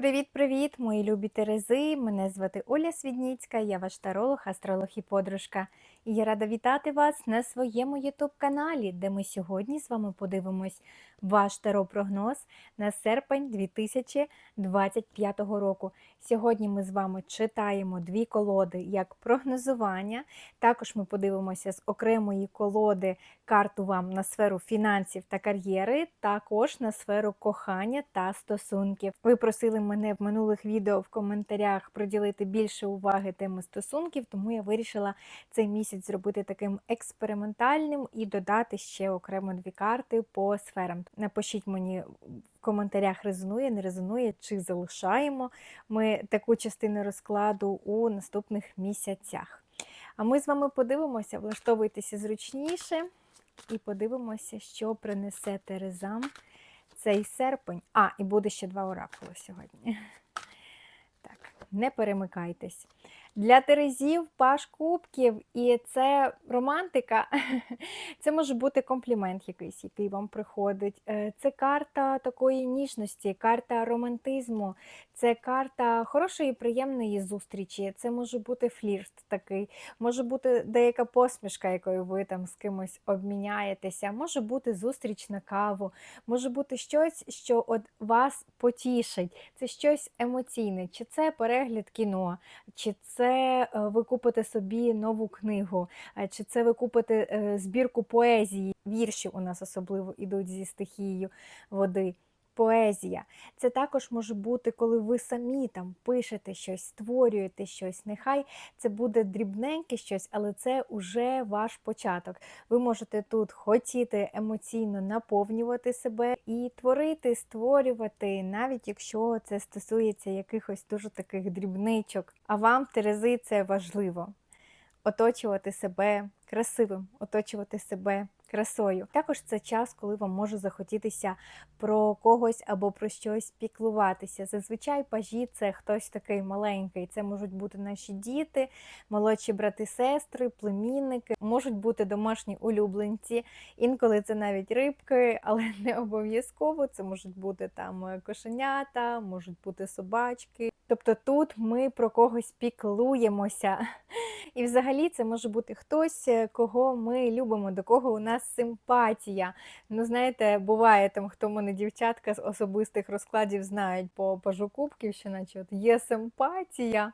Привіт-привіт, мої любі Терези! Мене звати Оля Свідніцька, я ваш таролог, астролог і подружка. І я рада вітати вас на своєму ютуб-каналі, де ми сьогодні з вами подивимось ваш таро-прогноз на серпень 2025 року. Сьогодні ми з вами читаємо дві колоди як прогнозування. Також ми подивимося з окремої колоди карту вам на сферу фінансів та кар'єри, також на сферу кохання та стосунків. Ви просили мене в минулих відео в коментарях приділити більше уваги теми стосунків, тому я вирішила цей місяць зробити таким експериментальним і додати ще окремо дві карти по сферам. Напишіть мені в коментарях, резонує, не резонує, чи залишаємо ми таку частину розкладу у наступних місяцях. А ми з вами подивимося, влаштовуйтеся зручніше і подивимося, що принесе Терезам цей серпень. А, і буде ще два оракули сьогодні. Не перемикайтесь. Для Терезів паш кубків, і це романтика. Це може бути комплімент якийсь, який вам приходить. Е, Це карта такої ніжності, карта романтизму, це карта хорошої, приємної зустрічі. Це може бути флірт такий, може бути деяка посмішка, якою ви там з кимось обміняєтеся, може бути зустріч на каву, може бути щось, що от вас потішить. Це щось емоційне, чи це перегляд кіно, чи це е, ви купите собі нову книгу, е, чи це ви купите е, збірку поезії. Вірші у нас особливо йдуть зі стихією води. Поезія. Це також може бути, коли ви самі там пишете щось, створюєте щось. Нехай це буде дрібненьке щось, але це уже ваш початок. Ви можете тут хотіти емоційно наповнювати себе і творити, створювати, навіть якщо це стосується якихось дуже таких дрібничок. А вам, Терези, це важливо. Оточувати себе красивим, оточувати себе красою. Також це час, коли вам може захотітися про когось або про щось піклуватися. Зазвичай пажі це хтось такий маленький. Це можуть бути наші діти, молодші брати, сестри, племінники, можуть бути домашні улюбленці. Інколи це навіть рибки, але не обов'язково. Це можуть бути там е, кошенята, можуть бути собачки. Тобто тут ми про когось піклуємося. І взагалі це може бути хтось, е, кого ми любимо, до кого у нас симпатія. Ну, знаєте, буває там, хто мене дівчатка з особистих розкладів знають по пажу кубків, що наче от є симпатія,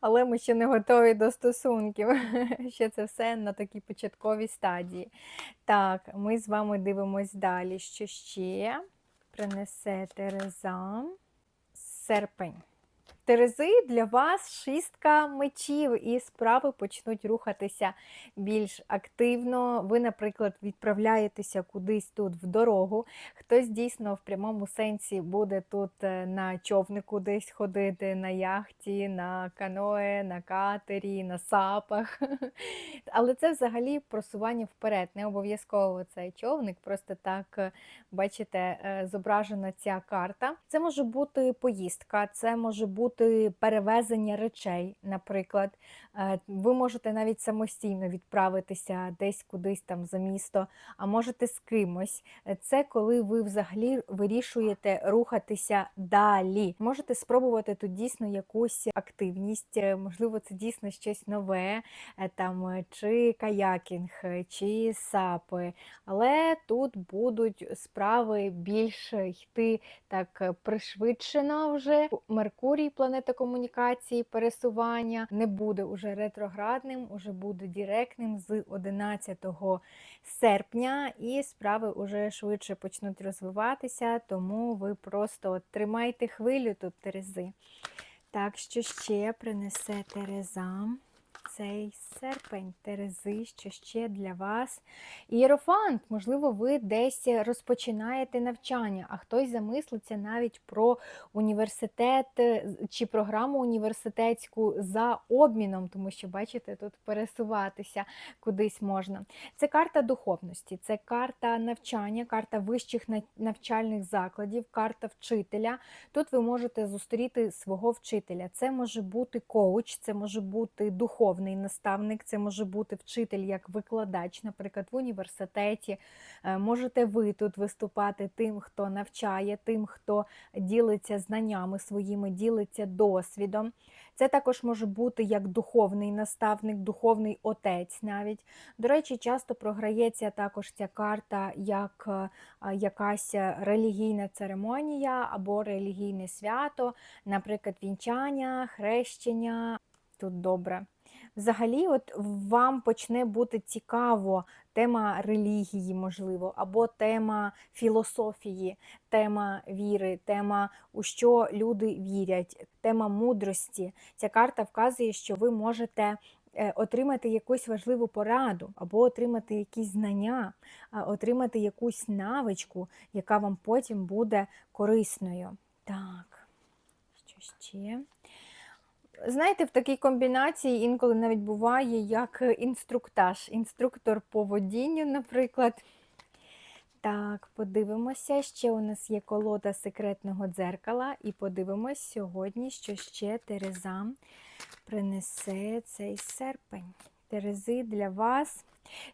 але ми ще не готові до стосунків. Ще це все на такій початковій стадії. Так, ми з вами дивимось далі. Що ще принесе Тереза серпень. Терези для вас шістка мечів, і справи почнуть рухатися більш активно. Ви, наприклад, відправляєтеся кудись тут в дорогу. Хтось дійсно в прямому сенсі буде тут е, на човнику десь ходити, на яхті, на каное, на катері, на сапах. Але це взагалі просування вперед. Не обов'язково цей човник, просто так, е, бачите, е, зображена ця карта. Це може бути поїздка, це може бути бути перевезення речей, наприклад. Е, ви можете навіть самостійно відправитися десь кудись там за місто, а можете з кимось. Е, це коли ви взагалі вирішуєте рухатися далі. Можете спробувати тут дійсно якусь активність, е, можливо, це дійсно щось нове, там чи каякінг, чи сапи. Але тут будуть справи більш йти так пришвидшено вже. Меркурій планета комунікації, пересування не буде уже ретроградним, уже буде директним з 11 серпня, і справи вже швидше почнуть розвиватися, тому ви просто тримайте хвилю тут Терези. Так, що ще принесе Тереза? Цей серпень Терези, що ще для вас. Ієрофант, можливо, ви десь розпочинаєте навчання, а хтось замислиться навіть про університет чи програму університетську за обміном, тому що, бачите, тут пересуватися кудись можна. Це карта духовності, це карта навчання, карта вищих навчальних закладів, карта вчителя. Тут ви можете зустріти свого вчителя. Це може бути коуч, це може бути духовність духовний наставник, це може бути вчитель як викладач, наприклад, в університеті. Е, Можете ви тут виступати тим, хто навчає, тим, хто ділиться знаннями своїми, ділиться досвідом. Це також може бути як духовний наставник, духовний отець навіть. До речі, часто програється також ця карта як е, якась релігійна церемонія або релігійне свято, наприклад, вінчання, хрещення. Тут добре. Взагалі, от вам почне бути цікаво тема релігії, можливо, або тема філософії, тема віри, тема у що люди вірять, тема мудрості. Ця карта вказує, що ви можете е, отримати якусь важливу пораду, або отримати якісь знання, отримати якусь навичку, яка вам потім буде корисною. Так, що ще? Знаєте, в такій комбінації інколи навіть буває як інструктаж, інструктор по водінню, наприклад. Так, подивимося. Ще у нас є колода секретного дзеркала, і подивимось сьогодні, що ще Тереза принесе цей серпень. Терези для вас.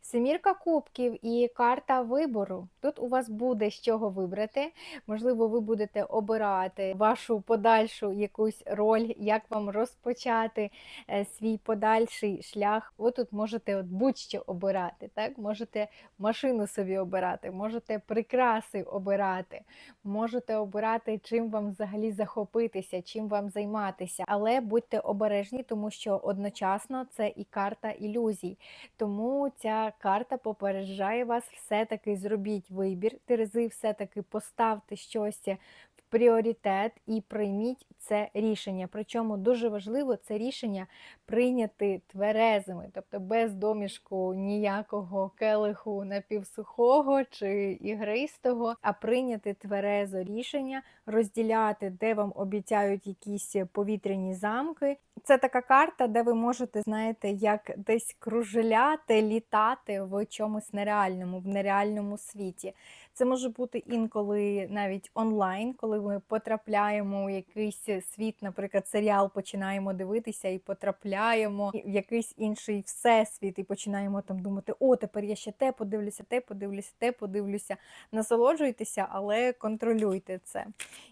Семірка кубків і карта вибору. Тут у вас буде з чого вибрати. Можливо, ви будете обирати вашу подальшу якусь роль, як вам розпочати е, свій подальший шлях. Ви тут можете от будь-що обирати. Так? Можете машину собі обирати, можете прикраси обирати, можете обирати, чим вам взагалі захопитися, чим вам займатися. Але будьте обережні, тому що одночасно це і карта ілюзій. Тому ця карта попереджає вас, все-таки зробіть вибір. Терези, все-таки поставте щось в пріоритет і прийміть це рішення. Причому дуже важливо це рішення прийняти тверезими, тобто без домішку ніякого келиху напівсухого чи ігристого, а прийняти тверезо рішення, розділяти, де вам обіцяють якісь повітряні замки. Це така карта, де ви можете, знаєте, як десь кружеляти, літати в чомусь нереальному, в нереальному світі. Це може бути інколи навіть онлайн, коли ми потрапляємо у якийсь світ, наприклад, серіал починаємо дивитися і потрапляємо в якийсь інший всесвіт, і починаємо там думати, о, тепер я ще те подивлюся, те подивлюся, те подивлюся. Насолоджуйтеся, але контролюйте це.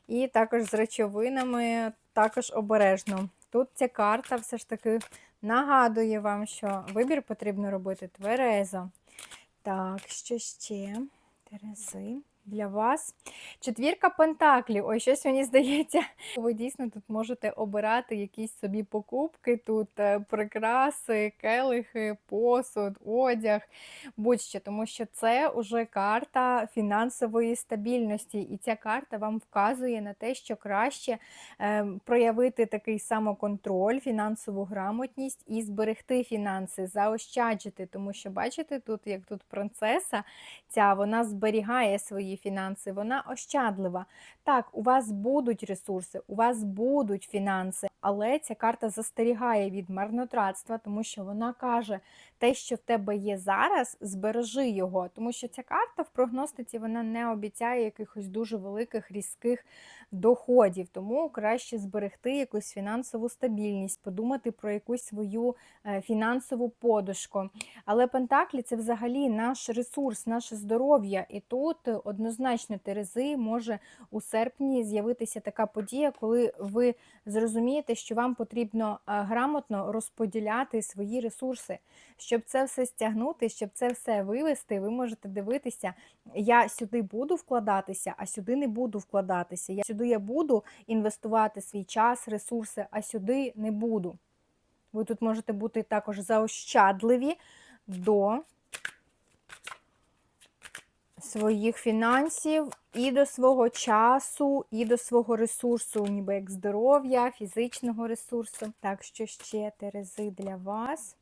І також з речовинами також обережно. Тут ця карта все ж таки нагадує вам, що вибір потрібно робити тверезо. Так, що ще? Терези для вас. Четвірка пентаклів. Ой, щось мені здається, ви дійсно тут можете обирати якісь собі покупки, тут е, прикраси, келихи, посуд, одяг, будь-що, тому що це вже карта фінансової стабільності. І ця карта вам вказує на те, що краще е, проявити такий самоконтроль, фінансову грамотність і зберегти фінанси, заощаджити. Тому що, бачите, тут, як тут принцеса, ця вона зберігає свої фінанси, вона ощадлива. Так, у вас будуть ресурси, у вас будуть фінанси, але ця карта застерігає від марнотратства, тому що вона каже, те, що в тебе є зараз, збережи його. Тому що ця карта в прогностиці вона не обіцяє якихось дуже великих різких доходів. Тому краще зберегти якусь фінансову стабільність, подумати про якусь свою е, фінансову подушку. Але Пентаклі це взагалі наш ресурс, наше здоров'я. І тут однозначно Терези може у серпні з'явитися така подія, коли ви зрозумієте, що вам потрібно е, грамотно розподіляти свої ресурси. Щоб це все стягнути, щоб це все вивести, ви можете дивитися, я сюди буду вкладатися, а сюди не буду вкладатися. Я сюди я буду інвестувати свій час, ресурси, а сюди не буду. Ви тут можете бути також заощадливі до своїх фінансів і до свого часу, і до свого ресурсу, ніби як здоров'я, фізичного ресурсу. Так, що ще Терези для вас.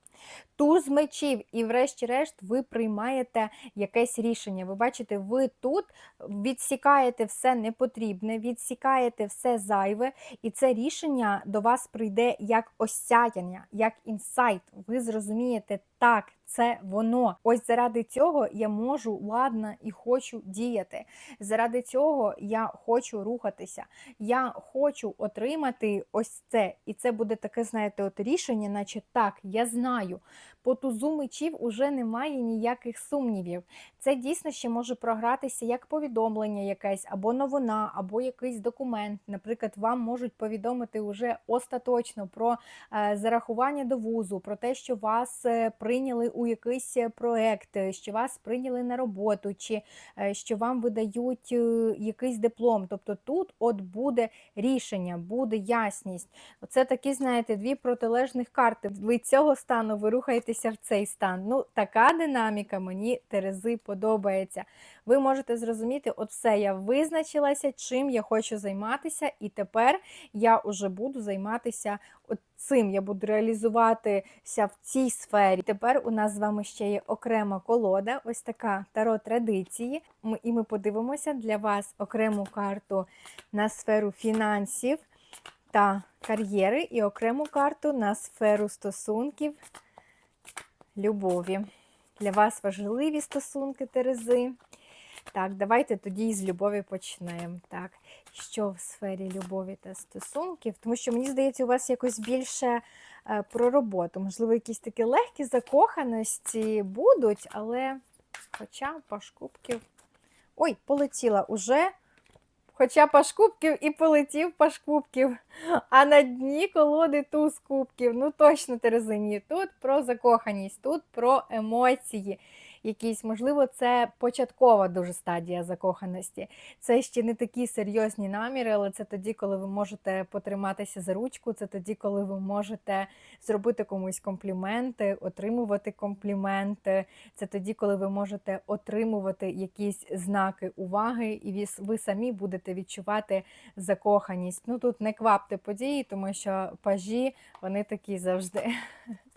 Туз мечів, і, врешті-решт, ви приймаєте якесь рішення. Ви бачите, ви тут відсікаєте все непотрібне, відсікаєте все зайве, і це рішення до вас прийде як осяяння, як інсайт. Ви зрозумієте, так, це воно. Ось заради цього я можу ладна і хочу діяти. Заради цього я хочу рухатися. Я хочу отримати ось це. І це буде таке, знаєте, от рішення, наче так, я знаю. По тузу мечів уже немає ніяких сумнівів. Це дійсно ще може програтися як повідомлення якесь, або новина, або якийсь документ. Наприклад, вам можуть повідомити уже остаточно про е, зарахування до вузу, про те, що вас е, прийняли у якийсь проект, що вас прийняли на роботу, чи е, що вам видають якийсь диплом. Тобто тут от буде рішення, буде ясність. Це такі, знаєте, дві протилежних карти. Від цього стану ви рухаєтеся в цей стан. Ну, така динаміка мені Терези подобається. Ви можете зрозуміти, от все, я визначилася, чим я хочу займатися, і тепер я вже буду займатися от цим. Я буду реалізуватися в цій сфері. Тепер у нас з вами ще є окрема колода, ось така таро традиції. І ми подивимося для вас окрему карту на сферу фінансів та кар'єри, і окрему карту на сферу стосунків, любові. Для вас важливі стосунки Терези. Так, давайте тоді з любові почнемо. Так, що в сфері любові та стосунків? Тому що мені здається, у вас якось більше е, про роботу. Можливо, якісь такі легкі закоханості будуть, але хоча паш кубків. Ой, полетіла уже. Хоча пашкубків і полетів пашкубків, а на дні колоди туз кубків. Ну точно Терезині. Тут про закоханість, тут про емоції. Якісь, можливо, це початкова дуже стадія закоханості. Це ще не такі серйозні наміри, але це тоді, коли ви можете потриматися за ручку, це тоді, коли ви можете зробити комусь компліменти, отримувати компліменти. Це тоді, коли ви можете отримувати якісь знаки уваги, і ви, самі будете відчувати закоханість. Ну тут не квапте події, тому що пажі вони такі завжди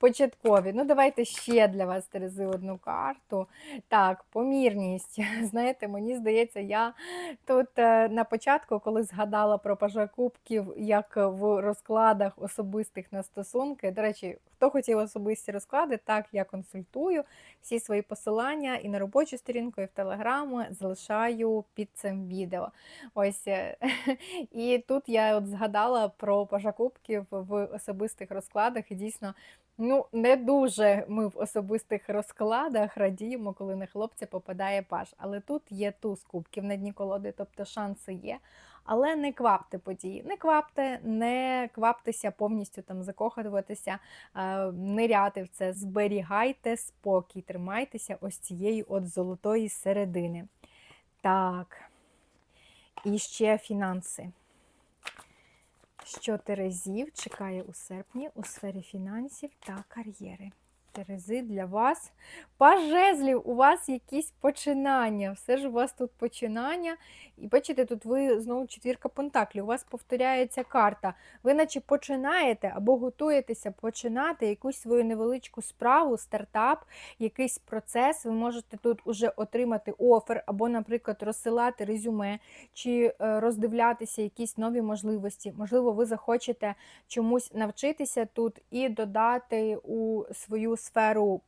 початкові. Ну, давайте ще для вас, Терези, одну карту. Так, помірність. Знаєте, мені здається, я тут е, на початку, коли згадала про пажа кубків, як в розкладах особистих на стосунки. До речі, хто хотів особисті розклади, так я консультую всі свої посилання і на робочу сторінку, і в телеграму залишаю під цим відео. Ось е, і тут я от згадала про пажа кубків в особистих розкладах, і дійсно. Ну, не дуже ми в особистих розкладах радіємо, коли на хлопця попадає паш. Але тут є туз кубків на дні колоди, тобто шанси є. Але не квапте події, не квапте, не кваптеся повністю там закохуватися, ниряти в це. Зберігайте спокій, тримайтеся ось цієї от золотої середини. Так, і ще фінанси що Терезів чекає у серпні у сфері фінансів та кар'єри. Терези для вас. Пажезлів, у вас якісь починання. Все ж у вас тут починання. І бачите, тут ви знову четвірка пентаклів, у вас повторяється карта. Ви наче починаєте або готуєтеся починати якусь свою невеличку справу, стартап, якийсь процес. Ви можете тут уже отримати офер, або, наприклад, розсилати резюме, чи е, роздивлятися якісь нові можливості. Можливо, ви захочете чомусь навчитися тут і додати у свою сферу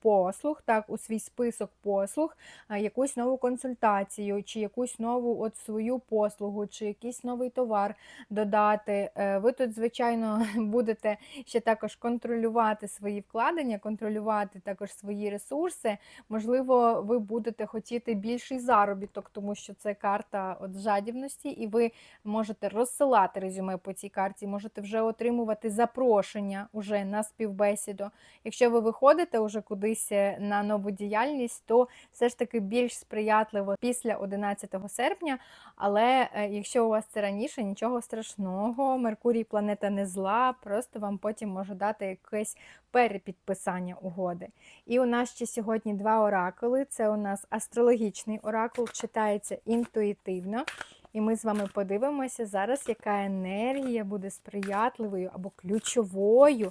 послуг, так, у свій список послуг, якусь нову консультацію, чи якусь нову от свою послугу, чи якийсь новий товар додати. Е, ви тут, звичайно, будете ще також контролювати свої вкладення, контролювати також свої ресурси. Можливо, ви будете хотіти більший заробіток, тому що це карта от жадібності, і ви можете розсилати резюме по цій карті, можете вже отримувати запрошення уже на співбесіду. Якщо ви виходите, виходите вже кудись е, на нову діяльність, то все ж таки більш сприятливо після 11 серпня. Але е, якщо у вас це раніше, нічого страшного, Меркурій планета не зла, просто вам потім може дати якесь перепідписання угоди. І у нас ще сьогодні два оракули. Це у нас астрологічний оракул, читається інтуїтивно. І ми з вами подивимося зараз, яка енергія буде сприятливою або ключовою,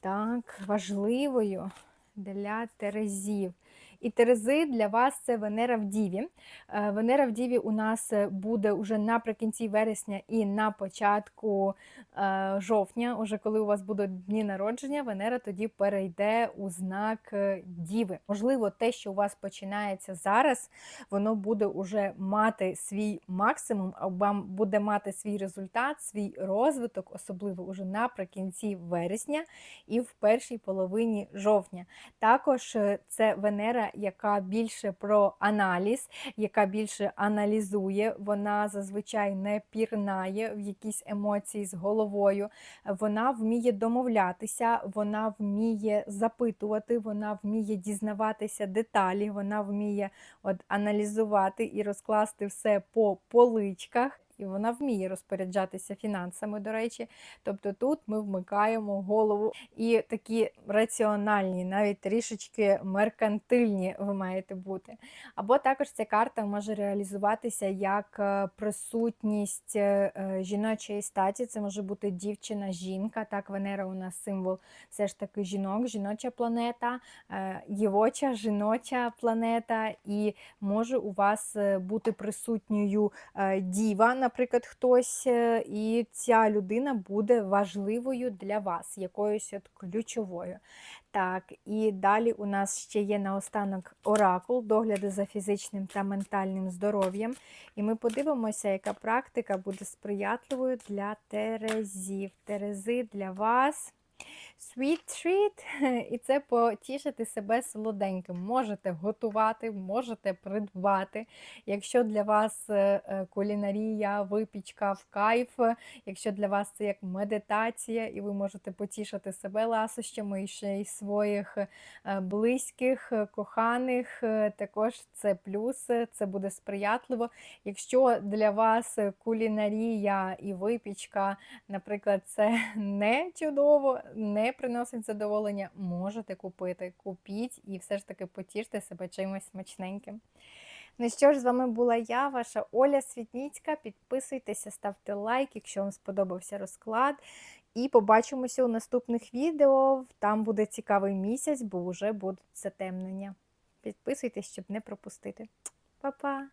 так, важливою для Терезів. І Терези для вас це Венера в Діві. Е, Венера в Діві у нас е, буде уже наприкінці вересня і на початку е, жовтня. Уже коли у вас будуть дні народження, Венера тоді перейде у знак Діви. Можливо, те, що у вас починається зараз, воно буде уже мати свій максимум, або буде мати свій результат, свій розвиток, особливо уже наприкінці вересня і в першій половині жовтня. Також це Венера, яка більше про аналіз, яка більше аналізує, вона зазвичай не пірнає в якісь емоції з головою. Вона вміє домовлятися, вона вміє запитувати, вона вміє дізнаватися деталі, вона вміє от аналізувати і розкласти все по поличках. І вона вміє розпоряджатися фінансами, до речі. Тобто тут ми вмикаємо голову і такі раціональні, навіть трішечки меркантильні ви маєте бути. Або також ця карта може реалізуватися як е, присутність е, е, жіночої статі. Це може бути дівчина, жінка. Так, Венера у нас символ все ж таки жінок, жіноча планета, дівоча, жіноча планета, і може у вас бути присутньою діва, наприклад, хтось, е, і ця людина буде важливою для вас, якоюсь от ключовою. Так, і далі у нас ще є наостанок оракул, догляди за фізичним та ментальним здоров'ям. І ми подивимося, яка практика буде сприятливою для терезів. Терези для вас. Sweet treat, і це потішити себе солоденьким. Можете готувати, можете придбати. Якщо для вас е, е, кулінарія, випічка в кайф, якщо для вас це як медитація, і ви можете потішити себе ласощами і ще й своїх е, близьких, коханих, також це плюс, це буде сприятливо. Якщо для вас кулінарія і випічка, наприклад, це не чудово, не приносить задоволення, можете купити. Купіть і все ж таки потіште себе чимось смачненьким. Ну що ж, з вами була я, ваша Оля Світніцька. Підписуйтеся, ставте лайк, якщо вам сподобався розклад. І побачимося у наступних відео. Там буде цікавий місяць, бо вже будуть затемнення. Підписуйтесь, щоб не пропустити. Па-па!